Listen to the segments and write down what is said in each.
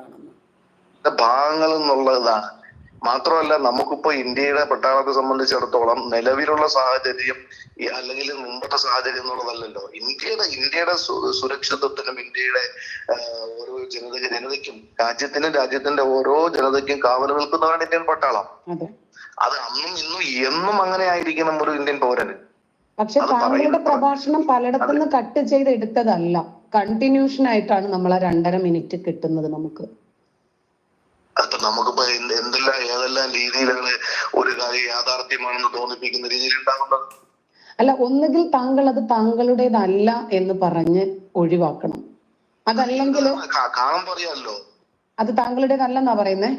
ആണെന്ന് ഭാഗങ്ങൾ എന്നുള്ളതാണ്. മാത്രമല്ല നമുക്കിപ്പോ ഇന്ത്യയുടെ പട്ടാളത്തെ സംബന്ധിച്ചിടത്തോളം നിലവിലുള്ള സാഹചര്യം അല്ലെങ്കിൽ മുമ്പത്തെ സാഹചര്യം എന്നുള്ളതല്ലല്ലോ. ഇന്ത്യയുടെ ഇന്ത്യയുടെ സുരക്ഷിതത്വത്തിനും ഇന്ത്യയുടെ ഓരോ ജനത ജനതയ്ക്കും രാജ്യത്തിനും രാജ്യത്തിന്റെ ഓരോ ജനതയ്ക്കും കാവൽ നിൽക്കുന്നവരാണ് ഇന്ത്യൻ പട്ടാളം. അതെ. അന്നും ഇന്നും എന്നും അങ്ങനെ ആയിരിക്കണം ഒരു ഇന്ത്യൻ പൗരന്. പക്ഷെ താങ്കളുടെ പ്രഭാഷണം പലയിടത്തുനിന്ന് കട്ട് ചെയ്ത് എടുത്തതല്ല കണ്ടിന്യൂഷൻ ആയിട്ടാണ് നമ്മൾ ആ രണ്ടര മിനിറ്റ് കിട്ടുന്നത് നമുക്ക്. അതിപ്പോ നമുക്കിപ്പോ എന്ത് എന്തെല്ലാം ഏതെല്ലാം രീതിയിലാണ് ഒരു കാര്യം യാഥാർത്ഥ്യമാണെന്ന് തോന്നിപ്പിക്കുന്ന രീതിയിൽ ഉണ്ടാകുന്നത് അല്ല ഒന്നുകിൽ താങ്കൾ അത് താങ്കളുടേതല്ല എന്ന് പറഞ്ഞ് ഒഴിവാക്കണം. അതല്ലെങ്കിൽ കാണുമ്പോ അറിയാമല്ലോ. അത് താങ്കളുടേതല്ലെന്നാ പറയുന്നേ?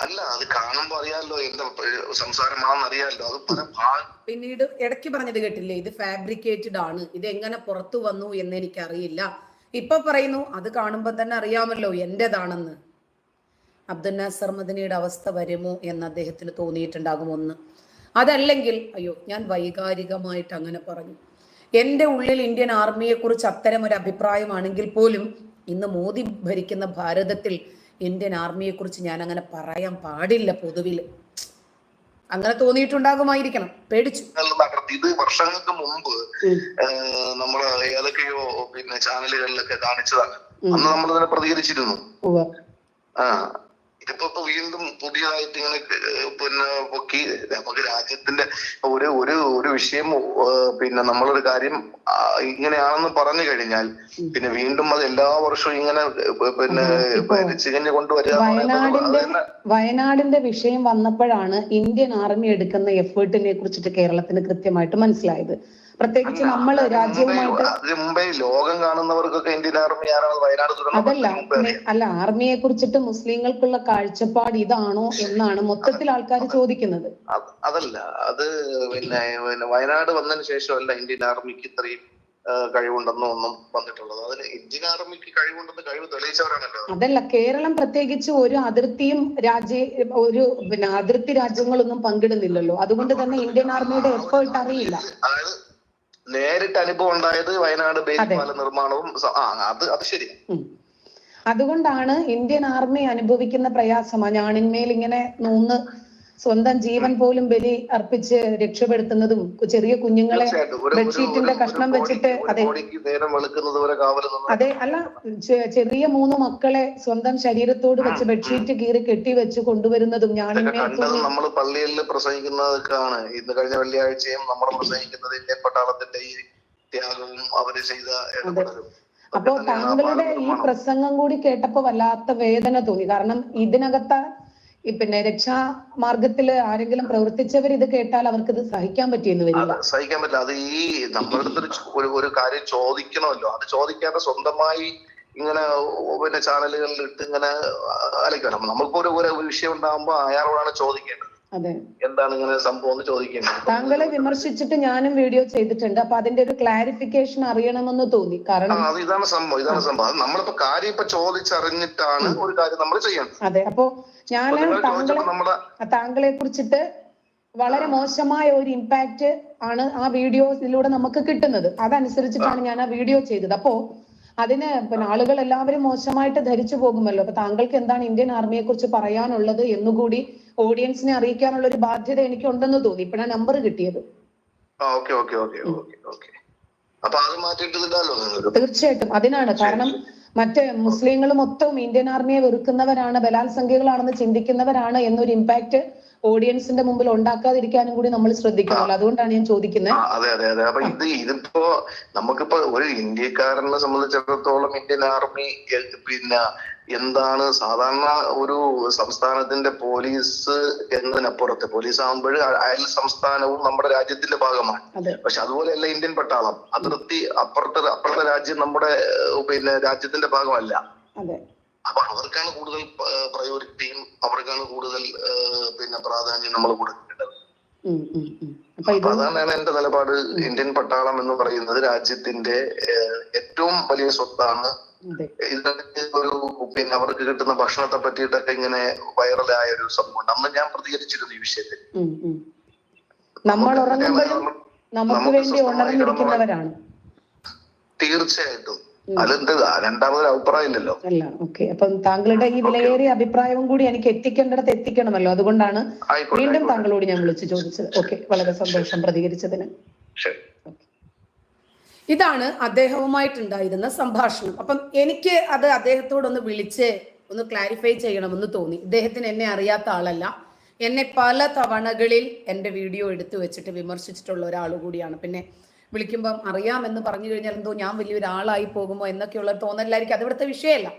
അല്ല അത് കാണുമ്പോ അറിയാലോ എന്താ സംസാരമാണെന്ന് അറിയാലോ അത് പല പിന്നീട് ഇടയ്ക്ക് പറഞ്ഞത് കേട്ടില്ലേ ഇത് ഫാബ്രിക്കേറ്റഡ് ആണ്. ഇത് എങ്ങനെ പുറത്തു വന്നു എന്ന് എനിക്കറിയില്ല. ഇപ്പൊ പറയുന്നു അത് കാണുമ്പോൾ തന്നെ അറിയാമല്ലോ എന്റേതാണെന്ന്. അബ്ദുൽ നാസർ മദനിയുടെ അവസ്ഥ വരുമോ എന്ന് അദ്ദേഹത്തിന് തോന്നിയിട്ടുണ്ടാകും ഒന്ന്. അതല്ലെങ്കിൽ അയ്യോ ഞാൻ വൈകാരികമായിട്ട് അങ്ങനെ പറഞ്ഞു. എന്റെ ഉള്ളിൽ ഇന്ത്യൻ ആർമിയെ കുറിച്ച് അത്തരം ഒരു അഭിപ്രായമാണെങ്കിൽ പോലും ഇന്ന് മോദി ഭരിക്കുന്ന ഭാരതത്തിൽ ഇന്ത്യൻ ആർമിയെ കുറിച്ച് ഞാൻ അങ്ങനെ പറയാൻ പാടില്ല പൊതുവിൽ. അങ്ങനെ തോന്നിയിട്ടുണ്ടാകുമായിരിക്കണം. പേടിച്ചു. ഇത് വർഷങ്ങൾക്ക് മുമ്പ് നമ്മൾ ഏതൊക്കെയോ പിന്നെ ചാനലുകളിലൊക്കെ കാണിച്ചതാണ്. അന്ന് നമ്മൾ അതിനെ പ്രതികരിച്ചിരുന്നു ആ ഇതിപ്പോ ഇപ്പൊ വീണ്ടും പുതിയതായിട്ട് ഇങ്ങനെ പിന്നെ പൊക്കി നമുക്ക് രാജ്യത്തിന്റെ ഒരു ഒരു ഒരു വിഷയം പിന്നെ നമ്മളൊരു കാര്യം ഇങ്ങനെയാണെന്ന് പറഞ്ഞു കഴിഞ്ഞാൽ പിന്നെ വീണ്ടും അത് എല്ലാ വർഷവും ഇങ്ങനെ പിന്നെ ചികഞ്ഞു കൊണ്ടുവരിക വയനാടിന്റെ വിഷയം വന്നപ്പോഴാണ് ഇന്ത്യൻ ആർമി എടുക്കുന്ന എഫേർട്ടിനെ കുറിച്ചിട്ട് കേരളത്തിന് കൃത്യമായിട്ട് മനസ്സിലായത്. പ്രത്യേകിച്ച് നമ്മൾ രാജ്യവുമായിട്ട് അതിന് മുമ്പേ ലോകം കാണുന്നവർക്കൊക്കെ ഇന്ത്യൻ ആർമി ആരാണ് വയനാട് അതല്ല അല്ല ആർമിയെ കുറിച്ചിട്ട് മുസ്ലിങ്ങൾക്കുള്ള കാഴ്ചപ്പാട് ഇതാണോ എന്നാണ് മൊത്തത്തിൽ ആൾക്കാർ ചോദിക്കുന്നത്. അതല്ല അത് പിന്നെ വയനാട് വന്നതിന് ശേഷമല്ല ഇന്ത്യൻ ആർമിക്ക് ഇത്രയും കഴിവുണ്ടെന്നോ ഒന്നും വന്നിട്ടുള്ളത്. അതിന് ഇന്ത്യൻ ആർമിക്ക് കഴിവുണ്ടെന്ന് കഴിവ് തെളിയിച്ചവരാണല്ലോ. അതല്ല കേരളം പ്രത്യേകിച്ച് ഒരു അതിർത്തിയും രാജ്യ ഒരു പിന്നെ അതിർത്തി രാജ്യങ്ങളൊന്നും പങ്കിടുന്നില്ലല്ലോ. അതുകൊണ്ട് തന്നെ ഇന്ത്യൻ ആർമിയുടെ എഫേർട്ട് അറിയില്ല. അതായത് നേരിട്ട് അനുഭവം ഉണ്ടായത് വയനാട് ബേലിപ്പാല നിർമ്മാണവും അത് അത് ശരി. അതുകൊണ്ടാണ് ഇന്ത്യൻ ആർമി അനുഭവിക്കുന്ന പ്രയാസം ആ ഞാണിന്മേൽ ഇങ്ങനെ നൂന്ന് സ്വന്തം ജീവൻ പോലും ബലി അർപ്പിച്ച് രക്ഷപ്പെടുത്തുന്നതും ചെറിയ കുഞ്ഞുങ്ങളെ ബെഡ്ഷീറ്റിന്റെ കഷ്ണം വെച്ചിട്ട് അതെ. അതെ അല്ല ചെറിയ മൂന്ന് മക്കളെ സ്വന്തം ശരീരത്തോട് വെച്ച് ബെഡ്ഷീറ്റ് കീറി കെട്ടി വെച്ച് കൊണ്ടുവരുന്നതും ഞാൻ ഞാണിന്മേൽ നമ്മൾ പള്ളിയിൽ പ്രസംഗിക്കുന്നതൊക്കെയാണ്. ഇന്ന് കഴിഞ്ഞ വെള്ളിയാഴ്ചയും നമ്മൾ പ്രസംഗിക്കുന്നത് ഇന്ത്യൻ പട്ടാളത്തിന്റെ ഈ ത്യാഗവും അവർ ചെയ്ത ഇടപെടലും. അപ്പോ താങ്കളുടെ ഈ. പ്രസംഗം കൂടി കേട്ടപ്പോ വല്ലാത്ത വേദന തോന്നി. കാരണം ഇതിനകത്ത പിന്നെ രക്ഷാമാർഗത്തിൽ ആരെങ്കിലും പ്രവർത്തിച്ചവർ ഇത് കേട്ടാൽ അവർക്ക് ഇത് സഹിക്കാൻ പറ്റിയെന്ന് വരില്ല സഹിക്കാൻ പറ്റില്ല. അത് ഈ നമ്മുടെ അടുത്തൊരു ഒരു ഒരു കാര്യം ചോദിക്കണമല്ലോ. അത് ചോദിക്കാതെ സ്വന്തമായി ഇങ്ങനെ പിന്നെ ചാനലുകളിൽ ഇട്ട് ഇങ്ങനെ അലക്കണം നമുക്കിപ്പോ ഒരു ഒരു വിഷയം ഉണ്ടാകുമ്പോ അയാളോടാണ് ചോദിക്കേണ്ടത്. എന്താണ് ഇങ്ങനെ സംഭവം എന്ന് ചോദിക്കുന്നത് താങ്കളെ വിമർശിച്ചിട്ട് ഞാനും വീഡിയോ ചെയ്തിട്ടുണ്ട്. അപ്പൊ അതിന്റെ ഒരു ക്ലാരിഫിക്കേഷൻ അറിയണമെന്ന് തോന്നി. കാരണം അത് ഇതാണ് സംഭവം ഇതാണ് സംഭവം. അത് നമ്മളിപ്പോ കാര്യം ഇപ്പൊ ചോദിച്ചറിഞ്ഞിട്ടാണ് ഒരു കാര്യം നമ്മൾ ചെയ്യണം അതെ അപ്പോ ഞാൻ താങ്കളെ കുറിച്ചിട്ട് വളരെ മോശമായ ഒരു ഇമ്പാക്റ്റ് ആണ് ആ വീഡിയോയിലൂടെ നമുക്ക് കിട്ടുന്നത്. അതനുസരിച്ചിട്ടാണ് ഞാൻ ആ വീഡിയോ ചെയ്തത്. അപ്പോ അതിന് പിന്നെ ആളുകൾ എല്ലാവരും മോശമായിട്ട് ധരിച്ചു പോകുമല്ലോ. അപ്പൊ താങ്കൾക്ക് എന്താണ് ഇന്ത്യൻ ആർമിയെ കുറിച്ച് പറയാനുള്ളത് എന്നുകൂടി ഓഡിയൻസിനെ അറിയിക്കാനുള്ള ഒരു ബാധ്യത എനിക്ക് ഉണ്ടെന്ന് തോന്നി. ഇപ്പഴാണ് നമ്പർ കിട്ടിയത്. തീർച്ചയായിട്ടും. അതിനാണ്. കാരണം മറ്റേ മുസ്ലിങ്ങൾ മൊത്തം ഇന്ത്യൻ ആർമിയെ വെറുക്കുന്നവരാണ് ബലാത്സംഖ്യകളാണെന്ന് ചിന്തിക്കുന്നവരാണ് എന്നൊരു ഇമ്പാക്ട് ഓഡിയൻസിന്റെ മുമ്പിൽ ഉണ്ടാക്കാതിരിക്കാനും കൂടി നമ്മൾ ശ്രദ്ധിക്കണമല്ലോ. അതുകൊണ്ടാണ് ഞാൻ ചോദിക്കുന്നത് അതെ അതെ അതെ. അപ്പൊ ഇത് ഇതിപ്പോ നമുക്കിപ്പോ ഒരു ഇന്ത്യക്കാരനെ സംബന്ധിച്ചിടത്തോളം ഇന്ത്യൻ ആർമി പിന്നെ എന്താണ് സാധാരണ ഒരു സംസ്ഥാനത്തിന്റെ പോലീസ് എന്നതിനപ്പുറത്ത് പോലീസ് ആകുമ്പോൾ അയൽ സംസ്ഥാനവും നമ്മുടെ രാജ്യത്തിന്റെ ഭാഗമാണ്. പക്ഷെ അതുപോലെയല്ല ഇന്ത്യൻ പട്ടാളം. അതിർത്തി അപ്പുറത്തെ അപ്പുറത്തെ രാജ്യം നമ്മുടെ പിന്നെ രാജ്യത്തിന്റെ ഭാഗമല്ല. അപ്പൊ അവർക്കാണ് കൂടുതൽ പ്രയോറിറ്റിയും അവർക്കാണ് കൂടുതൽ പിന്നെ പ്രാധാന്യം നമ്മൾ കൊടുക്കേണ്ടത്. അതാണ് എന്റെ നിലപാട്. ഇന്ത്യൻ പട്ടാളം എന്ന് പറയുന്നത് രാജ്യത്തിന്റെ ഏറ്റവും വലിയ സ്വത്താണ്. ഒരു പിന്നെ അവർക്ക് കിട്ടുന്ന ഭക്ഷണത്തെ പറ്റിയിട്ടൊക്കെ ഇങ്ങനെ വൈറലായ ഒരു സംഭവം അന്ന് ഞാൻ പ്രതികരിച്ചിരുന്നു ഈ വിഷയത്തിൽ. നമ്മൾ ഉറങ്ങുമ്പോഴും നമുക്ക് വേണ്ടി ഉണർന്നിരിക്കുന്നവരാണ്. തീർച്ചയായിട്ടും. അതിലെന്ത്? രണ്ടാമതൊരു അഭിപ്രായമില്ലല്ലോ. അല്ല ഓക്കെ. അപ്പം താങ്കളുടെ ഈ വിലയേറിയ അഭിപ്രായവും കൂടി എനിക്ക് എത്തിക്കേണ്ടിടത്ത് എത്തിക്കണമല്ലോ. അതുകൊണ്ടാണ് വീണ്ടും താങ്കളോട് ഞാൻ വിളിച്ചു ചോദിച്ചത്. ഓക്കെ വളരെ സന്തോഷം പ്രതികരിച്ചതിന്. ശരി. ഇതാണ് അദ്ദേഹവുമായിട്ടുണ്ടായിരുന്ന സംഭാഷണം. അപ്പം എനിക്ക് അത് അദ്ദേഹത്തോടൊന്ന് വിളിച്ച് ഒന്ന് ക്ലാരിഫൈ ചെയ്യണമെന്ന് തോന്നി. ഇദ്ദേഹത്തിന് എന്നെ അറിയാത്ത ആളല്ല. എന്നെ പല തവണകളിൽ എന്റെ വീഡിയോ എടുത്തു വെച്ചിട്ട് വിമർശിച്ചിട്ടുള്ള ഒരാൾ കൂടിയാണ്. പിന്നെ വിളിക്കുമ്പം അറിയാമെന്ന് പറഞ്ഞു കഴിഞ്ഞാൽ എന്തോ ഞാൻ വലിയൊരാളായി പോകുമോ എന്നൊക്കെയുള്ള തോന്നലായിരിക്കും അത് ഇവിടുത്തെ വിഷയമല്ല.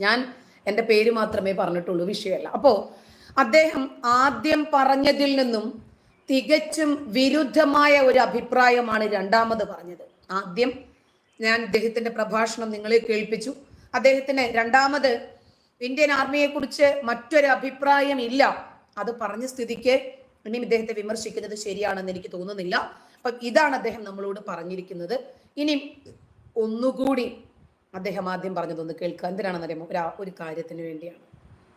ഞാൻ എന്റെ പേര് മാത്രമേ പറഞ്ഞിട്ടുള്ളൂ വിഷയമല്ല. അപ്പോൾ അദ്ദേഹം ആദ്യം പറഞ്ഞതിൽ നിന്നും തികച്ചും വിരുദ്ധമായ ഒരു അഭിപ്രായമാണ് രണ്ടാമത് പറഞ്ഞത്. ആദ്യം ഞാൻ അദ്ദേഹത്തിന്റെ പ്രഭാഷണം നിങ്ങളെ കേൾപ്പിച്ചു. അദ്ദേഹത്തിന് രണ്ടാമത് ഇന്ത്യൻ ആർമിയെക്കുറിച്ച് മറ്റൊരു അഭിപ്രായം ഇല്ല. അത് പറഞ്ഞ സ്ഥിതിക്ക് ഇനിയും ഇദ്ദേഹത്തെ വിമർശിക്കുന്നത് ശരിയാണെന്ന് എനിക്ക് തോന്നുന്നില്ല. അപ്പൊ ഇതാണ് അദ്ദേഹം നമ്മളോട് പറഞ്ഞിരിക്കുന്നത്. ഇനി ഒന്നുകൂടി അദ്ദേഹം ആദ്യം പറഞ്ഞതൊന്ന് കേൾക്കുക. എന്തിനാണെന്നറിയാമോ? ഒരു ഒരു കാര്യത്തിന് വേണ്ടിയാണ്.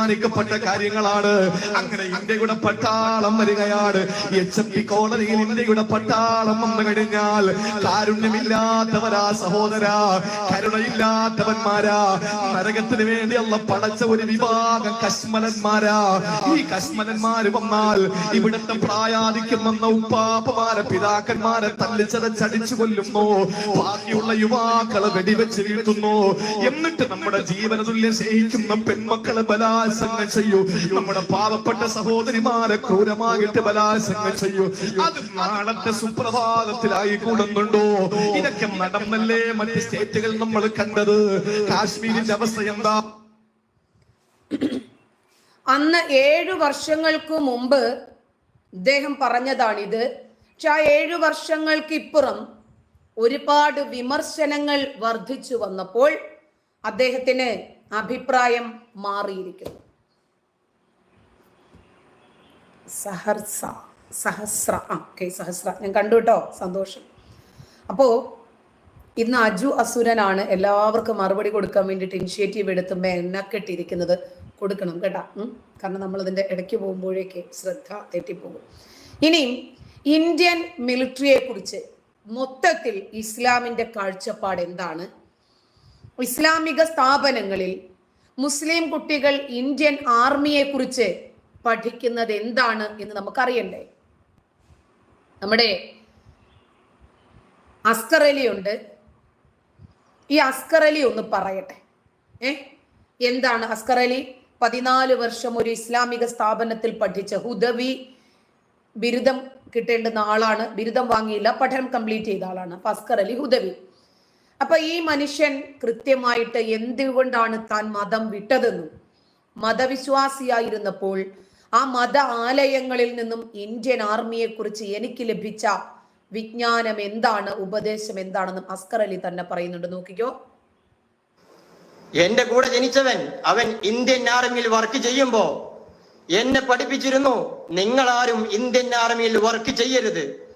തീരുമാനിക്കപ്പെട്ട കാര്യങ്ങളാണ്. അങ്ങനെ ഇന്ത്യയുടെ പട്ടാളം വരികയാണ്. എച്ച് എം പി കോളനിയിൽ ഇന്ത്യയുടെ പട്ടാളം വന്നു കഴിഞ്ഞാൽ കാരുണ്യമില്ലാത്തവരാ സഹോദരാ കരുണയില്ലാത്തവന്മാരാ നരകത്തിന് വേണ്ടിയുള്ള പടച്ച ഒരു വിഭാഗം കശ്മലന്മാരാ. ഈ കശ്മലന്മാര് വന്നാൽ ഇവിടുത്തെ പ്രായാധിക്യം വന്ന ഉപ്പാപ്പമാരെ പിതാക്കന്മാരെ തല്ലിച്ചതച്ചടിച്ചു കൊല്ലുന്നു. ബാക്കിയുള്ള യുവാക്കളെ വെടിവെച്ച് വീഴ്ത്തുന്നു എന്നിട്ട് നമ്മുടെ ജീവന തുല്യം സ്നേഹിക്കുന്ന പെൺമക്കളെ ബലാത്സംഗം ചെയ്യൂ. നമ്മുടെ പാവപ്പെട്ട സഹോദരിമാരെ ക്രൂരമായിട്ട് ബലാത്സംഗം ചെയ്യൂ. അത് നാളത്തെ സുപ്രഭാതത്തിലായി കൂടുന്നുണ്ടോ? ഇതൊക്കെ നടന്നല്ലേ മറ്റ് സ്റ്റേറ്റുകൾ നമ്മൾ കണ്ടത്? കാശ്മീരിന്റെ അവസ്ഥ എന്താ? അന്ന് ഏഴു വർഷങ്ങൾക്ക് മുമ്പ് ഇദ്ദേഹം പറഞ്ഞതാണിത്. പക്ഷെ ആ ഏഴു വർഷങ്ങൾക്ക് ഇപ്പുറം ഒരുപാട് വിമർശനങ്ങൾ വർദ്ധിച്ചു വന്നപ്പോൾ അദ്ദേഹത്തിന് അഭിപ്രായം മാറിയിരിക്കുന്നു. സഹർസ സഹസ്ര. ആ ഓക്കെ സഹസ്ര. ഞാൻ കണ്ടു കേട്ടോ സന്തോഷം. അപ്പോൾ ഇന്ന് അജു അസുരനാണ് എല്ലാവർക്കും മറുപടി കൊടുക്കാൻ വേണ്ടിയിട്ട് ഇനിഷ്യേറ്റീവ് എടുത്ത് മെനക്കെട്ടിരിക്കുന്നത്. കൊടുക്കണം കേട്ടാ. കാരണം നമ്മൾ അതിന്റെ ഇടയ്ക്ക് പോകുമ്പോഴേക്ക് ശ്രദ്ധ തെറ്റിപ്പോകും. ഇനിയും ഇന്ത്യൻ മിലിറ്ററിയെ കുറിച്ച് മൊത്തത്തിൽ ഇസ്ലാമിന്റെ കാഴ്ചപ്പാട് എന്താണ്? ഇസ്ലാമിക സ്ഥാപനങ്ങളിൽ മുസ്ലിം കുട്ടികൾ ഇന്ത്യൻ ആർമിയെ കുറിച്ച് പഠിക്കുന്നത് എന്താണ് എന്ന് നമുക്കറിയണ്ടേ? നമ്മുടെ അസ്കർ ഉണ്ട്. ഈ അസ്കർ അലി ഒന്ന് പറയട്ടെ. ഏ? എന്താണ് അസ്കർ അലി പതിനാല് വർഷം ഒരു ഇസ്ലാമിക സ്ഥാപനത്തിൽ പഠിച്ച ഹുദവി ബിരുദം കിട്ടേണ്ടുന്ന ആളാണ്. ബിരുദം വാങ്ങിയില്ല. പഠനം കംപ്ലീറ്റ് ചെയ്ത ആളാണ്. അപ്പൊ അസ്കർ അലി ഹുദവി. അപ്പൊ ഈ മനുഷ്യൻ കൃത്യമായിട്ട് എന്തുകൊണ്ടാണ് താൻ മതം വിട്ടതെന്നും മതവിശ്വാസിയായിരുന്നപ്പോൾ ആ മത ആലയങ്ങളിൽ നിന്നും ഇന്ത്യൻ ആർമിയെ കുറിച്ച് എനിക്ക് ലഭിച്ച വിജ്ഞാനം എന്താണ് ഉപദേശം എന്താണെന്നും അസ്കർ അലി തന്നെ പറയുന്നുണ്ട്. നോക്കിക്കോ. എന്റെ കൂടെ ജനിച്ചവൻ അവൻ ഇന്ത്യൻ ആർമിയിൽ വർക്ക് ചെയ്യുമ്പോ എന്നെ പഠിപ്പിച്ചിരുന്നു. നിങ്ങൾ ആരും ഇന്ത്യൻ ആർമിയിൽ വർക്ക് ചെയ്യരുത്.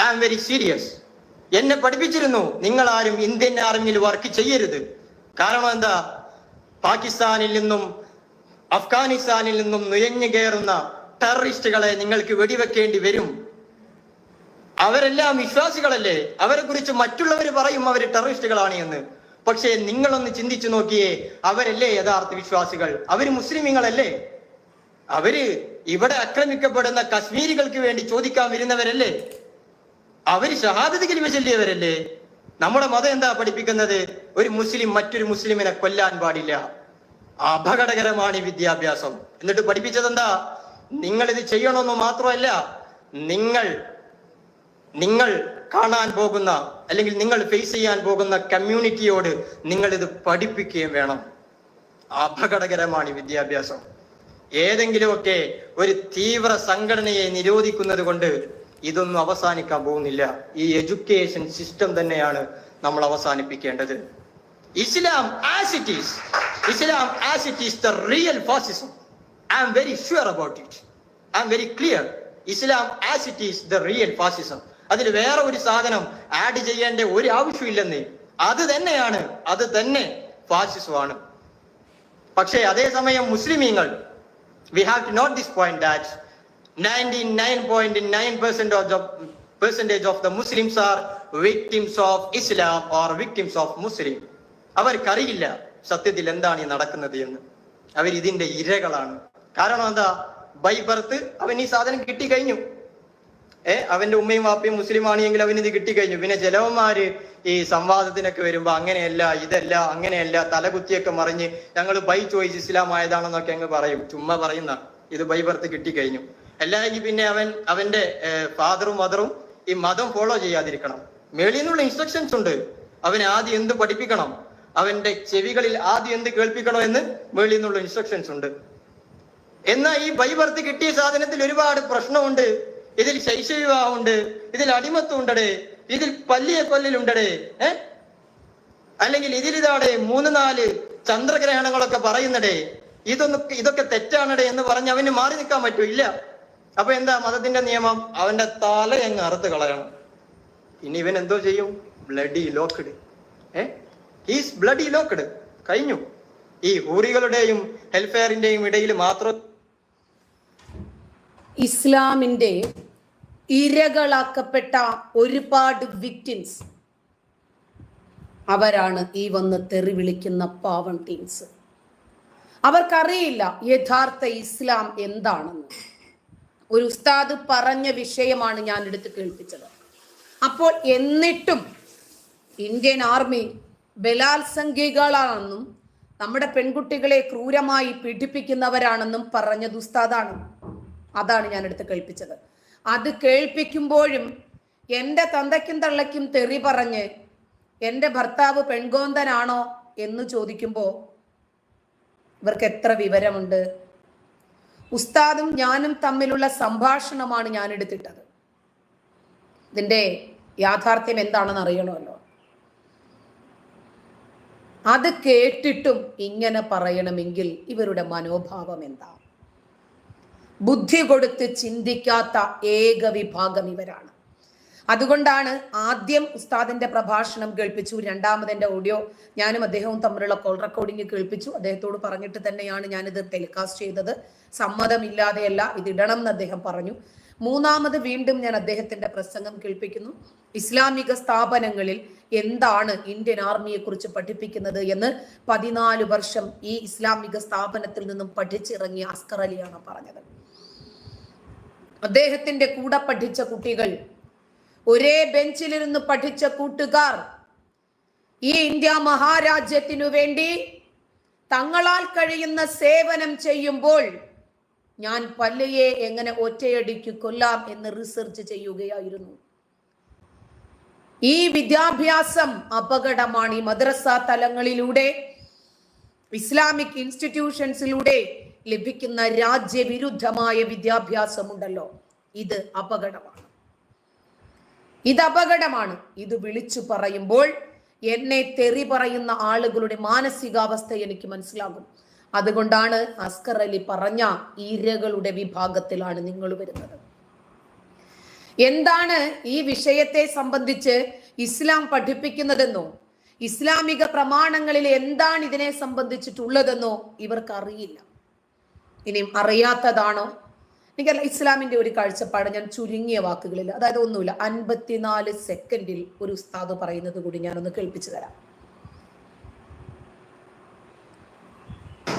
ഐ ആം വെരി സീരിയസ് എന്നെ പഠിപ്പിച്ചിരുന്നു. നിങ്ങൾ ആരും ഇന്ത്യൻ ആർമിയിൽ വർക്ക് ചെയ്യരുത്. കാരണം എന്താ? പാകിസ്ഥാനിൽ നിന്നും അഫ്ഗാനിസ്ഥാനിൽ നിന്നും നുഴഞ്ഞു കയറുന്ന ടെററിസ്റ്റുകളെ നിങ്ങൾക്ക് വെടിവെക്കേണ്ടി വരും. അവരെല്ലാം വിശ്വാസികളല്ലേ? അവരെ കുറിച്ച് മറ്റുള്ളവർ പറയും അവർ ടെററിസ്റ്റുകളാണ് എന്ന്. പക്ഷേ നിങ്ങളൊന്ന് ചിന്തിച്ചു നോക്കിയേ അവരല്ലേ യഥാർത്ഥ വിശ്വാസികൾ? അവർ മുസ്ലിമീങ്ങളല്ലേ? അവർ ഇവിടെ ആക്രമിക്കപ്പെടുന്ന കശ്മീരികൾക്ക് വേണ്ടി ചോദിക്കാൻ വരുന്നവരല്ലേ? അവർ ഷഹാദത്ത് കലിമ ചൊല്ലിയവരല്ലേ നമ്മുടെ മതം എന്താ പഠിപ്പിക്കുന്നത്? ഒരു മുസ്ലിം മറ്റൊരു മുസ്ലിമിനെ കൊല്ലാൻ പാടില്ല. അപകടകരമാണ് ഈ വിദ്യാഭ്യാസം. എന്നിട്ട് പഠിപ്പിച്ചത് എന്താ നിങ്ങൾ ഇത് ചെയ്യണമെന്ന് മാത്രമല്ല നിങ്ങൾ നിങ്ങൾ കാണാൻ പോകുന്ന അല്ലെങ്കിൽ നിങ്ങൾ ഫേസ് ചെയ്യാൻ പോകുന്ന കമ്മ്യൂണിറ്റിയോട് നിങ്ങൾ ഇത് പഠിപ്പിക്കുകയും വേണം. അപകടകരമാണ് വിദ്യാഭ്യാസം. ഏതെങ്കിലുമൊക്കെ ഒരു തീവ്ര സംഘടനയെ നിരോധിക്കുന്നത് കൊണ്ട് ഇതൊന്നും അവസാനിക്കാൻ പോകുന്നില്ല. ഈ എഡ്യൂക്കേഷൻ സിസ്റ്റം തന്നെയാണ് നമ്മൾ അവസാനിപ്പിക്കേണ്ടത്. Islam as it is Islam as it is the real fascism I am very sure about it. I am very clear Islam as it is the real fascism അതിൽ വേറെ ഒരു സാധനം ആഡ് ചെയ്യേണ്ട ഒരു ആവശ്യമില്ലെന്ന്. അത് തന്നെയാണ് അത് തന്നെ ഫാസിസമാണ് പക്ഷേ അതേസമയം മുസ്ലിമീങ്ങൾ we have to note this point that 99.9% of the percentage of the Muslims are victims of Islam or victims of Muslim. അവർക്കറിയില്ല. സത്യത്തിൽ എന്താണ് ഈ നടക്കുന്നത് എന്ന്. അവർ ഇതിന്റെ ഇരകളാണ്. കാരണം എന്താ? ബൈ ബർത്ത് അവൻ ഈ സാധനം കിട്ടിക്കഴിഞ്ഞു. ഏ അവന്റെ ഉമ്മയും വാപ്പയും മുസ്ലിം ആണെങ്കിൽ അവൻ ഇത് കിട്ടിക്കഴിഞ്ഞു. പിന്നെ ചിലവന്മാര് ഈ സംവാദത്തിനൊക്കെ വരുമ്പോ അങ്ങനെയല്ല ഇതല്ല അങ്ങനെയല്ല തലകുത്തിയൊക്കെ മറിഞ്ഞ് ഞങ്ങൾ ബൈ ചോയ്സ് ഇസ്ലാം ആയതാണെന്നൊക്കെ അങ്ങ് പറയും. ചുമ്മാ പറയുന്ന ഇത് ബൈ ബർത്ത് കിട്ടിക്കഴിഞ്ഞു. അല്ലെങ്കിൽ പിന്നെ അവൻ അവന്റെ ഫാദറും മദറും ഈ മതം ഫോളോ ചെയ്യാതിരിക്കണം. മേളിൽ നിന്നുള്ള ഇൻസ്ട്രക്ഷൻസ് ഉണ്ട്. അവൻ ആദ്യം എന്ത് പഠിപ്പിക്കണം? അവന്റെ ചെവികളിൽ ആദ്യം എന്ത് കേൾപ്പിക്കണോ എന്ന് വെളിയിൽ നിന്നുള്ള ഇൻസ്ട്രക്ഷൻസ് ഉണ്ട്. എന്നാൽ ഈ ബൈബർത്ത് കിട്ടിയ സാധനത്തിൽ ഒരുപാട് പ്രശ്നമുണ്ട്. ഇതിൽ ശൈശവിവാഹമുണ്ട് ഇതിൽ അടിമത്വം ഉണ്ടടേ ഇതിൽ പല്ലിയെ കൊല്ലലുണ്ടടേ. ഏ? അല്ലെങ്കിൽ ഇതിലിതാടെ മൂന്ന് നാല് ചന്ദ്രഗ്രഹണങ്ങളൊക്കെ പറയുന്നടേ. ഇതൊന്നും ഇതൊക്കെ തെറ്റാണടേ എന്ന് പറഞ്ഞ് അവന് മാറി നിൽക്കാൻ പറ്റൂ ഇല്ല. അപ്പൊ എന്താ മതത്തിന്റെ നിയമം? അവന്റെ തല അങ്ങ് അറുത്ത് കളയണം. ഇനി ഇവൻ എന്തോ ചെയ്യും? Bloody locked. ഏ? ഈസ് ബ്ലഡി ലോക്ക്ഡ് കഴിഞ്ഞു. ഈ ഹൂറികളുടെയും ഹെൽഫെയറിന്റെയും ഇടയിൽ മാത്രം ഇസ്ലാമിന്റെ ഇരകളാക്കപ്പെട്ട ഒരുപാട് വിക്ടിംസ് അവരാണ് ഈ വന്ന് തെറി വിളിക്കുന്ന പാവൺ ടീംസ് അവർക്കറിയില്ല യഥാർത്ഥ ഇസ്ലാം എന്താണെന്ന്. ഒരു ഉസ്താദ് പറഞ്ഞ വിഷയമാണ് ഞാൻ എടുത്ത് കേൾപ്പിച്ചത്. അപ്പോൾ എന്നിട്ടും ഇന്ത്യൻ ആർമി ബലാത്സംഖ്യകളാണെന്നും നമ്മുടെ പെൺകുട്ടികളെ ക്രൂരമായി പീഡിപ്പിക്കുന്നവരാണെന്നും പറഞ്ഞ ദുസ്താദാണ്. അതാണ് ഞാൻ എടുത്ത് കേൾപ്പിച്ചത്. അത് കേൾപ്പിക്കുമ്പോഴും എന്റെ തന്തയ്ക്കും തള്ളയ്ക്കും തെറി പറഞ്ഞ് എന്റെ ഭർത്താവ് പെൺകോന്തനാണോ എന്ന് ചോദിക്കുമ്പോൾ ഇവർക്ക് എത്ര വിവരമുണ്ട്? ഉസ്താദും ഞാനും തമ്മിലുള്ള സംഭാഷണമാണ് ഞാൻ എടുത്തിട്ടത് ഇതിന്റെ യാഥാർത്ഥ്യം എന്താണെന്ന് അറിയണമല്ലോ. അത് കേട്ടിട്ടും ഇങ്ങനെ പറയണമെങ്കിൽ ഇവരുടെ മനോഭാവം എന്താ? ബുദ്ധി കൊടുത്ത് ചിന്തിക്കാത്ത ഏക വിഭാഗം ഇവരാണ്. അതുകൊണ്ടാണ് ആദ്യം ഉസ്താദിന്റെ പ്രഭാഷണം കേൾപ്പിച്ചു രണ്ടാമത് എന്റെ ഓഡിയോ ഞാനും അദ്ദേഹവും തമ്മിലുള്ള കോൾ റെക്കോർഡിംഗ് കേൾപ്പിച്ചു. അദ്ദേഹത്തോട് പറഞ്ഞിട്ട് തന്നെയാണ് ഞാനിത് ടെലികാസ്റ്റ് ചെയ്തത്. സമ്മതമില്ലാതെയല്ല ഇത് ഇടണം എന്ന് അദ്ദേഹം പറഞ്ഞു. മൂന്നാമത് വീണ്ടും ഞാൻ അദ്ദേഹത്തിന്റെ പ്രസംഗം കേൾപ്പിക്കുന്നു. ഇസ്ലാമിക സ്ഥാപനങ്ങളിൽ എന്താണ് ഇന്ത്യൻ ആർമിയെ കുറിച്ച് പഠിപ്പിക്കുന്നത് എന്ന് പതിനാല് വർഷം ഈ ഇസ്ലാമിക സ്ഥാപനത്തിൽ നിന്നും പഠിച്ചിറങ്ങിയ അസ്കർ അലിയാണ് പറഞ്ഞത്. അദ്ദേഹത്തിന്റെ കൂടെ പഠിച്ച കുട്ടികൾ ഒരേ ബെഞ്ചിലിരുന്ന് പഠിച്ച കൂട്ടുകാർ ഈ ഇന്ത്യ മഹാരാജ്യത്തിനു വേണ്ടി തങ്ങളാൽ കഴിയുന്ന സേവനം ചെയ്യുമ്പോൾ ഞാൻ പല്ലയെ എങ്ങനെ ഒറ്റയടിക്ക് കൊല്ലാം എന്ന് റിസർച്ച് ചെയ്യുകയായിരുന്നു. ഈ വിദ്യാഭ്യാസം അപകടമാണ് ഈ മദ്രസ തലങ്ങളിലൂടെ ഇസ്ലാമിക് ഇൻസ്റ്റിറ്റ്യൂഷൻസിലൂടെ ലഭിക്കുന്ന രാജ്യവിരുദ്ധമായ വിദ്യാഭ്യാസമുണ്ടല്ലോ. ഇത് അപകടമാണ്. ഇത് അപകടമാണ്. ഇത് വിളിച്ചു പറയുമ്പോൾ എന്നെ തെറി പറയുന്ന ആളുകളുടെ മാനസികാവസ്ഥ എനിക്ക് മനസ്സിലാകും. അതുകൊണ്ടാണ് അസ്കർ അലി പറഞ്ഞ ഈരകളുടെ വിഭാഗത്തിലാണ് നിങ്ങൾ വരുന്നത്. എന്താണ് ഈ വിഷയത്തെ സംബന്ധിച്ച് ഇസ്ലാം പഠിപ്പിക്കുന്നതെന്നോ ഇസ്ലാമിക പ്രമാണങ്ങളിൽ എന്താണ് ഇതിനെ സംബന്ധിച്ചിട്ടുള്ളതെന്നോ ഇവർക്ക് അറിയില്ല ഇനിയും അറിയാത്തതാണോ? എനിക്കല്ല ഇസ്ലാമിന്റെ ഒരു കാഴ്ചപ്പാട് ഞാൻ ചുരുങ്ങിയ വാക്കുകളിൽ അതായത് ഒന്നുമില്ല അൻപത്തിനാല് സെക്കൻഡിൽ ഒരു ഉസ്താദ് പറയുന്നത് കൂടി ഞാനൊന്ന് കേൾപ്പിച്ചു തരാം.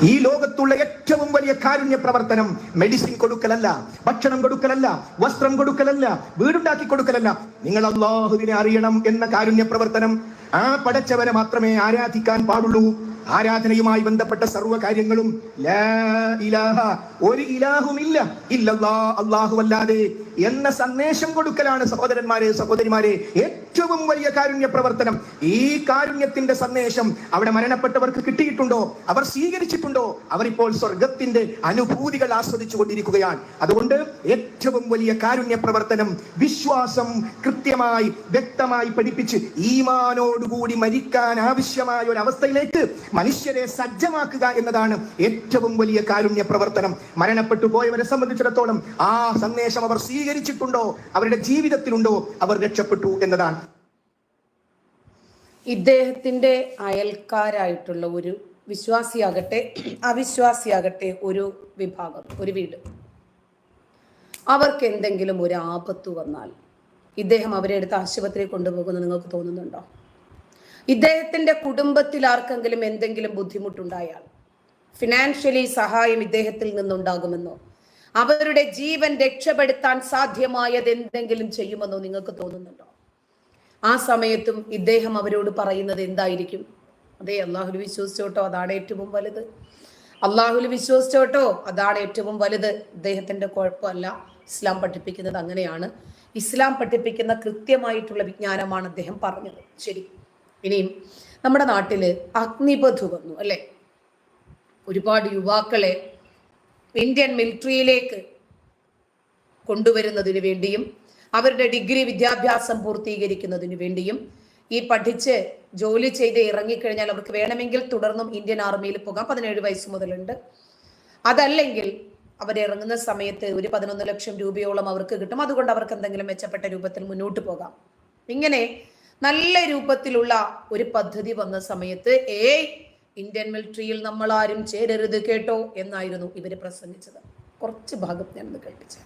ഈ ലോകത്തുള്ള ഏറ്റവും വലിയ കാരുണ്യ പ്രവർത്തനം മെഡിസിൻ കൊടുക്കലല്ല ഭക്ഷണം കൊടുക്കലല്ല വസ്ത്രം കൊടുക്കലല്ല വീടുണ്ടാക്കി കൊടുക്കലല്ല. നിങ്ങൾ അള്ളാഹുവിനെ അറിയണം എന്ന കാരുണ്യ പ്രവർത്തനം ആ പടച്ചവനെ മാത്രമേ ആരാധിക്കാൻ പാടുള്ളൂ. ആരാധനയുമായി ബന്ധപ്പെട്ട സർവ കാര്യങ്ങളും ഒരു ഇലാഹുമില്ല. ഇല്ലല്ലാ അല്ലാഹു അല്ലാതെ എന്ന സന്ദേശം കൊടുക്കലാണ് സഹോദരന്മാരെ സഹോദരിമാരെ ഏറ്റവും വലിയ കാരുണ്യ പ്രവർത്തനം ഈ കാരുണ്യത്തിന്റെ സന്ദേശം അവിടെ മരണപ്പെട്ടവർക്ക് കിട്ടിയിട്ടുണ്ടോ? അവർ സ്വീകരിച്ചിട്ടുണ്ടോ? അവരിപ്പോൾ സ്വർഗത്തിന്റെ അനുഭൂതികൾ ആസ്വദിച്ചു കൊണ്ടിരിക്കുകയാണ്. അതുകൊണ്ട് ഏറ്റവും വലിയ കാരുണ്യ പ്രവർത്തനം വിശ്വാസം കൃത്യമായി വ്യക്തമായി പഠിപ്പിച്ച് ഈമാനോടുകൂടി മരിക്കാൻ ആവശ്യമായ ഒരു അവസ്ഥയിലേക്ക് മനുഷ്യരെ സജ്ജമാക്കുക എന്നതാണ് ഏറ്റവും വലിയ കാരുണ്യ പ്രവർത്തനം. മരണപ്പെട്ടു പോയവരെ സംബന്ധിച്ചിടത്തോളം ആ സന്ദേശം അവർ സ്വീകരിച്ചിട്ടുണ്ടോ? അവരുടെ ജീവിതത്തിലുണ്ടോ? അവർ രക്ഷപ്പെട്ടു എന്നതാണ്. ഇദ്ദേഹത്തിന്റെ അയൽക്കാരായിട്ടുള്ള ഒരു വിശ്വാസിയാകട്ടെ അവിശ്വാസിയാകട്ടെ ഒരു വിഭാഗം ഒരു വീട്. അവർക്ക് എന്തെങ്കിലും ഒരു ആപത്ത് വന്നാൽ ഇദ്ദേഹം അവരെ എടുത്ത് ആശുപത്രിയിൽ കൊണ്ടുപോകുമെന്ന് നിങ്ങൾക്ക് തോന്നുന്നുണ്ടോ? ഇദ്ദേഹത്തിന്റെ കുടുംബത്തിൽ ആർക്കെങ്കിലും എന്തെങ്കിലും ബുദ്ധിമുട്ടുണ്ടായാൽ ഫിനാൻഷ്യലി സഹായം ഇദ്ദേഹത്തിൽ നിന്നുണ്ടാകുമെന്നോ? അവരുടെ ജീവൻ രക്ഷപ്പെടുത്താൻ സാധ്യമായത് എന്തെങ്കിലും ചെയ്യുമെന്നോ നിങ്ങൾക്ക് തോന്നുന്നുണ്ടോ? ആ സമയത്തും ഇദ്ദേഹം അവരോട് പറയുന്നത് എന്തായിരിക്കും? അതെ അള്ളാഹുൽ വിശ്വസിച്ചോട്ടോ അതാണ് ഏറ്റവും വലുത്. അള്ളാഹുൽ വിശ്വസിച്ചോട്ടോ അതാണ് ഏറ്റവും വലുത്. ഇദ്ദേഹത്തിന്റെ കുഴപ്പമല്ല. ഇസ്ലാം പഠിപ്പിക്കുന്നത് അങ്ങനെയാണ്. ഇസ്ലാം പഠിപ്പിക്കുന്ന കൃത്യമായിട്ടുള്ള വിജ്ഞാനമാണ് അദ്ദേഹം പറഞ്ഞത്. ശരി. ഇനിയും നമ്മുടെ നാട്ടിൽ അഗ്നിപഥ് വന്നു അല്ലെ? ഒരുപാട് യുവാക്കളെ ഇന്ത്യൻ മിലിറ്ററിയിലേക്ക് കൊണ്ടുവരുന്നതിന് വേണ്ടിയും അവരുടെ ഡിഗ്രി വിദ്യാഭ്യാസം പൂർത്തീകരിക്കുന്നതിന് വേണ്ടിയും ഈ പഠിച്ച് ജോലി ചെയ്ത് ഇറങ്ങിക്കഴിഞ്ഞാൽ അവർക്ക് വേണമെങ്കിൽ തുടർന്നും ഇന്ത്യൻ ആർമിയിൽ പോകാം. പതിനേഴ് വയസ്സ് മുതലുണ്ട്. അതല്ലെങ്കിൽ അവരിറങ്ങുന്ന സമയത്ത് ഒരു പതിനൊന്ന് ലക്ഷം രൂപയോളം അവർക്ക് കിട്ടും. അതുകൊണ്ട് അവർക്ക് എന്തെങ്കിലും മെച്ചപ്പെട്ട രൂപത്തിൽ മുന്നോട്ട് പോകാം. ഇങ്ങനെ നല്ല രൂപത്തിലുള്ള ഒരു പദ്ധതി വന്ന സമയത്ത് ഏ ഇന്ത്യൻ മിലിറ്ററിയിൽ നമ്മൾ ആരും ചേരരുത് കേട്ടോ എന്നായിരുന്നു ഇവർ പ്രസംഗിച്ചത്. കുറച്ച് ഭാഗം ഞാനൊന്ന് കേൾപ്പിച്ചു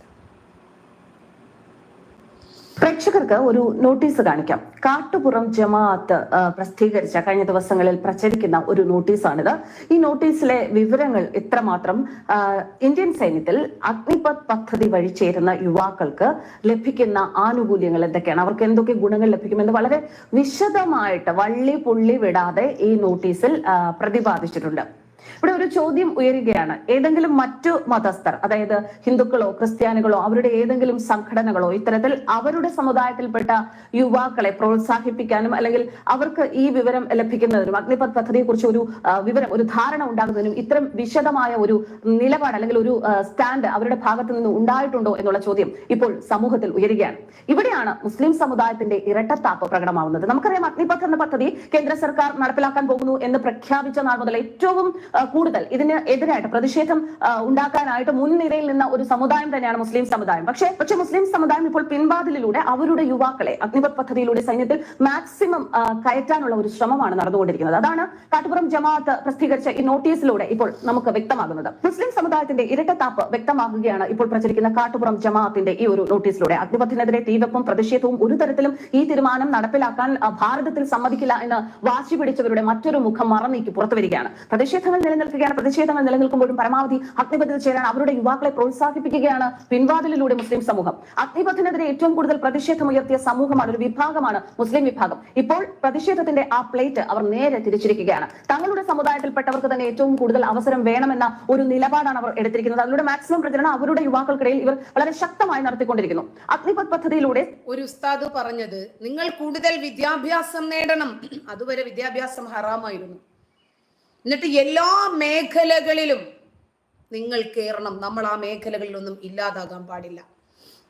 പ്രേക്ഷകർക്ക് ഒരു നോട്ടീസ് കാണിക്കാം. കാട്ടുപുറം ജമാഅത്ത് പ്രസിദ്ധീകരിച്ച കഴിഞ്ഞ ദിവസങ്ങളിൽ പ്രചരിക്കുന്ന ഒരു നോട്ടീസാണിത്. ഈ നോട്ടീസിലെ വിവരങ്ങൾ ഇത്രമാത്രം. ഇന്ത്യൻ സൈന്യത്തിൽ അഗ്നിപത് പദ്ധതി വഴി ചേരുന്ന യുവാക്കൾക്ക് ലഭിക്കുന്ന ആനുകൂല്യങ്ങൾ എന്തൊക്കെയാണ്? അവർക്ക് എന്തൊക്കെ ഗുണങ്ങൾ ലഭിക്കുമെന്ന് വളരെ വിശദമായിട്ട് വള്ളി പുള്ളി വിടാതെ ഈ നോട്ടീസിൽ പ്രതിപാദിച്ചിട്ടുണ്ട്. ഇവിടെ ഒരു ചോദ്യം ഉയരുകയാണ്. ഏതെങ്കിലും മറ്റു മതസ്ഥർ അതായത് ഹിന്ദുക്കളോ ക്രിസ്ത്യാനികളോ അവരുടെ ഏതെങ്കിലും സംഘടനകളോ ഇത്തരത്തിൽ അവരുടെ സമുദായത്തിൽപ്പെട്ട യുവാക്കളെ പ്രോത്സാഹിപ്പിക്കാനും അല്ലെങ്കിൽ അവർക്ക് ഈ വിവരം ലഭിക്കുന്നതിനും അഗ്നിപത് പദ്ധതിയെ കുറിച്ച് ഒരു വിവരം ഒരു ധാരണ ഉണ്ടാകുന്നതിനും ഇത്തരം വിശദമായ ഒരു നിലപാട് അല്ലെങ്കിൽ ഒരു സ്റ്റാൻഡ് അവരുടെ ഭാഗത്ത് നിന്ന് ഉണ്ടായിട്ടുണ്ടോ എന്നുള്ള ചോദ്യം ഇപ്പോൾ സമൂഹത്തിൽ ഉയരുകയാണ്. ഇവിടെയാണ് മുസ്ലിം സമുദായത്തിന്റെ ഇരട്ടത്താപ്പ് പ്രകടമാവുന്നത്. നമുക്കറിയാം അഗ്നിപഥ് എന്ന പദ്ധതി കേന്ദ്ര സർക്കാർ നടപ്പിലാക്കാൻ പോകുന്നു എന്ന് പ്രഖ്യാപിച്ച നാൾ മുതൽ ഏറ്റവും കൂടുതൽ ഇതിന് എതിരായിട്ട് പ്രതിഷേധം ഉണ്ടാക്കാനായിട്ട് മുൻനിരയിൽ നിന്ന ഒരു സമുദായം തന്നെയാണ് മുസ്ലിം സമുദായം. പക്ഷേ പക്ഷെ മുസ്ലിം സമുദായം ഇപ്പോൾ പിൻവാതിലിലൂടെ അവരുടെ യുവാക്കളെ അഗ്നിപത് പദ്ധതിയിലൂടെ സൈന്യത്തിൽ മാക്സിമം കയറ്റാനുള്ള ഒരു ശ്രമമാണ് നടന്നുകൊണ്ടിരിക്കുന്നത്. അതാണ് കാട്ടുപുറം ജമാഅത്ത് പ്രസിദ്ധീകരിച്ച ഈ നോട്ടീസിലൂടെ ഇപ്പോൾ നമുക്ക് വ്യക്തമാകുന്നത്. മുസ്ലിം സമുദായത്തിന്റെ ഇരട്ടത്താപ്പ് വ്യക്തമാകുകയാണ് ഇപ്പോൾ പ്രചരിക്കുന്ന കാട്ടുപുറം ജമാഅത്തിന്റെ ഈ ഒരു നോട്ടീസിലൂടെ. അഗ്നിപഥിനെതിരെ തീവപ്പും പ്രതിഷേധവും ഒരു തരത്തിലും ഈ തീരുമാനം നടപ്പിലാക്കാൻ ഭാരതത്തിൽ സമ്മതിക്കില്ല എന്ന് വാശി പിടിച്ചവരുടെ മറ്റൊരു മുഖം മറന്നേക്ക് പുറത്തു വരികയാണ് പ്രതിഷേധങ്ങൾ നിലനിൽക്കുകയാണ്. പ്രതിഷേധങ്ങൾ നിലനിൽക്കുമ്പോഴും പരമാവധി അഗ്നിപഥിൽ ചേരാൻ അവരുടെ യുവാക്കളെ പ്രോത്സാഹിപ്പിക്കുകയാണ് പിൻവാതിലിലൂടെ മുസ്ലിം സമൂഹം. അഗ്നിപഥിനെതിരെ ഏറ്റവും കൂടുതൽ പ്രതിഷേധം ഉയർത്തിയ സമൂഹമാണ് ഒരു വിഭാഗമാണ് മുസ്ലിം വിഭാഗം. ഇപ്പോൾ പ്രതിഷേധത്തിന്റെ ആ പ്ലേറ്റ് അവർ നേരെ തിരിച്ചിരിക്കുകയാണ്. തങ്ങളുടെ സമുദായത്തിൽപ്പെട്ടവർക്ക് തന്നെ ഏറ്റവും കൂടുതൽ അവസരം വേണമെന്ന ഒരു നിലപാടാണ് അവർ എടുത്തിരിക്കുന്നത്. അതിലൂടെ മാക്സിമം പ്രചരണം അവരുടെ യുവാക്കൾക്കിടയിൽ ഇവർ വളരെ ശക്തമായി നടത്തിക്കൊണ്ടിരിക്കുന്നു. അഗ്നിപത് പദ്ധതിയിലൂടെ ഒരു ഉസ്താദ് പറഞ്ഞത് നിങ്ങൾ കൂടുതൽ വിദ്യാഭ്യാസം നേടണം. അതുവരെ വിദ്യാഭ്യാസം ഹറാമായിരുന്നു. എന്നിട്ട് എല്ലാ മേഖലകളിലും നിങ്ങൾ കയറണം നമ്മൾ ആ മേഖലകളിലൊന്നും ഇല്ലാതാകാൻ പാടില്ല.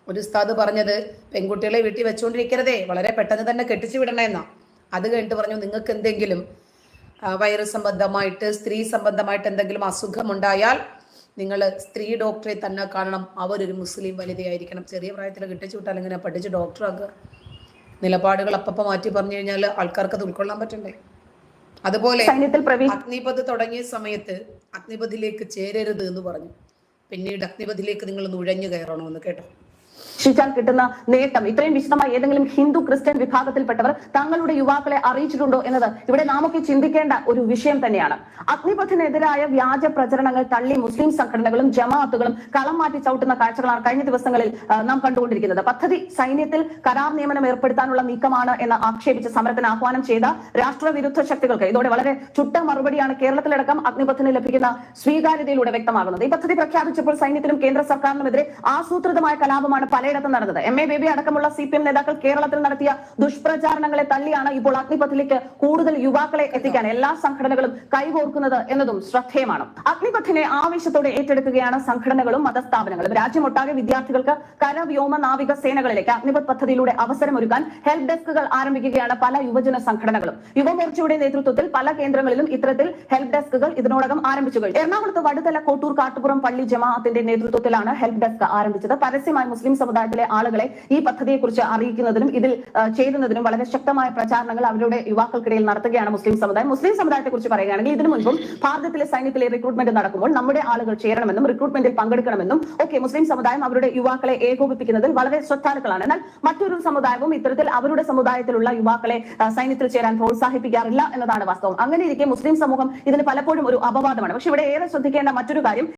ഒരു ഉസ്താദ് പറഞ്ഞത് പെൺകുട്ടികളെ വീട്ടിൽ വെച്ചുകൊണ്ടിരിക്കരുതേ വളരെ പെട്ടെന്ന് തന്നെ കെട്ടിച്ചു വിടണേ എന്നാ. അത് കഴിഞ്ഞിട്ട് പറഞ്ഞു നിങ്ങൾക്ക് എന്തെങ്കിലും വൈറസ് സംബന്ധമായിട്ട് സ്ത്രീ സംബന്ധമായിട്ട് എന്തെങ്കിലും അസുഖമുണ്ടായാൽ നിങ്ങൾ സ്ത്രീ ഡോക്ടറെ തന്നെ കാണണം. അവരൊരു മുസ്ലിം വനിതയായിരിക്കണം. ചെറിയ പ്രായത്തിൽ കെട്ടിച്ചു വിട്ടാൽ ഇങ്ങനെ പഠിച്ച് ഡോക്ടറാക്കുക? നിലപാടുകൾ അപ്പപ്പ മാറ്റി പറഞ്ഞു കഴിഞ്ഞാൽ ആൾക്കാർക്ക് അത് ഉൾക്കൊള്ളാൻ പറ്റണ്ടേ? അതുപോലെ സൈന്യത്തിൽ അഗ്നിപഥ് തുടങ്ങിയ സമയത്ത് അഗ്നിപഥിലേക്ക് ചേരരുത് എന്ന് പറഞ്ഞു. പിന്നീട് അഗ്നിപഥിലേക്ക് നിങ്ങൾ നുഴഞ്ഞു കയറണമെന്ന് കേട്ടോ. ഷിച്ചാൽ കിട്ടുന്ന നേട്ടം. ഇത്രയും വിശദമായി ഏതെങ്കിലും ഹിന്ദു ക്രിസ്ത്യൻ വിഭാഗത്തിൽപ്പെട്ടവർ തങ്ങളുടെ യുവാക്കളെ അറിയിച്ചിട്ടുണ്ടോ എന്നത് ഇവിടെ നാമൊക്കെ ചിന്തിക്കേണ്ട ഒരു വിഷയം തന്നെയാണ്. അഗ്നിപഥിനെതിരായ വ്യാജ പ്രചരണങ്ങൾ തള്ളി മുസ്ലിം സംഘടനകളും ജമാഅത്തുകളും കളം മാറ്റി ചവിട്ടുന്ന കാഴ്ചകളാണ് കഴിഞ്ഞ ദിവസങ്ങളിൽ നാം കണ്ടുകൊണ്ടിരിക്കുന്നത്. പദ്ധതി സൈന്യത്തിൽ കരാർ നിയമനം ഏർപ്പെടുത്താനുള്ള നീക്കമാണ് എന്ന് ആക്ഷേപിച്ച് സമരത്തിന് ആഹ്വാനം ചെയ്ത രാഷ്ട്രവിരുദ്ധ ശക്തികൾക്ക് ഇതോടെ വളരെ ചുട്ട മറുപടിയാണ് കേരളത്തിലടക്കം അഗ്നിപഥിന് ലഭിക്കുന്ന സ്വീകാര്യതയിലൂടെ വ്യക്തമാകുന്നത്. ഈ പദ്ധതി പ്രഖ്യാപിച്ചപ്പോൾ സൈന്യത്തിനും കേന്ദ്ര സർക്കാരിനുമെതിരെ ആസൂത്രിതമായ കലാപമാണ് പലയിടത്തും നടന്നത്. എം എ ബേബി അടക്കമുള്ള സി പി എം നേതാക്കൾ കേരളത്തിൽ നടത്തിയ ദുഷ്പ്രചാരണങ്ങളെ തള്ളിയാണ് ഇപ്പോൾ അഗ്നിപഥിലേക്ക് കൂടുതൽ യുവാക്കളെ എത്തിക്കാൻ എല്ലാ സംഘടനകളും കൈകോർക്കുന്നത് എന്നതും ശ്രദ്ധേയമാണ്. അഗ്നിപഥിനെ ആവേശത്തോടെ ഏറ്റെടുക്കുകയാണ് സംഘടനകളും മതസ്ഥാപനങ്ങളും. രാജ്യമൊട്ടാകെ വിദ്യാർത്ഥികൾക്ക് കര വ്യോമ നാവിക സേനകളിലേക്ക് അഗ്നിപഥ് പദ്ധതിയിലൂടെ അവസരമൊരുക്കാൻ ഹെൽപ്പ് ഡെസ്കുകൾ ആരംഭിക്കുകയാണ് പല യുവജന സംഘടനകളും. യുവമോർച്ചയുടെ നേതൃത്വത്തിൽ പല കേന്ദ്രങ്ങളിലും ഇത്തരത്തിൽ ഹെൽപ്പ് ഡെസ്കുകൾ ഇതിനോടകം ആരംഭിച്ചു കഴിഞ്ഞു. എറണാകുളത്ത് വടുതല കോട്ടൂർ കാട്ടുപുറം പള്ളി ജമാഅത്തിന്റെ നേതൃത്വത്തിലാണ് ഹെൽപ്പ് ഡെസ്ക് ആരംഭിച്ചത്. പരസ്യമായി മുസ്ലിം സമുദായത്തിലെ ആളുകളെ ഈ പദ്ധതിയെക്കുറിച്ച് അറിയിക്കുന്നതിനും ഇതിൽ ചെയ്യുന്നതിനും വളരെ ശക്തമായ പ്രചാരണങ്ങൾ അവരുടെ യുവാക്കൾക്കിടയിൽ നടത്തുകയാണ് മുസ്ലിം സമുദായം. മുസ്ലിം സമുദായത്തെ കുറിച്ച് പറയുകയാണെങ്കിൽ ഇതിനു മുൻപും ഭാരതത്തിലെ സൈന്യത്തിലെ റിക്രൂട്ട്മെന്റ് നടക്കുമ്പോൾ നമ്മുടെ ആളുകൾ ചേരണമെന്നും റിക്രൂട്ട്മെന്റിൽ പങ്കെടുക്കണമെന്നും ഒക്കെ മുസ്ലിം സമുദായം അവരുടെ യുവാക്കളെ ഏകോപിപ്പിക്കുന്നതിൽ വളരെ ശ്രദ്ധാലുക്കളാണ്. എന്നാൽ മറ്റൊരു സമുദായവും ഇത്തരത്തിൽ അവരുടെ സമുദായത്തിലുള്ള യുവാക്കളെ സൈന്യത്തിൽ ചേരാൻ പ്രോത്സാഹിപ്പിക്കാറില്ല എന്നതാണ് വാസ്തവം. അങ്ങനെ ഇരിക്കെ മുസ്ലിം സമൂഹം ഇതിന് പലപ്പോഴും ഒരു അപവാദമാണ്. പക്ഷെ ഇവിടെ ഏറെ ശ്രദ്ധിക്കേണ്ട മറ്റൊരു കാര്യം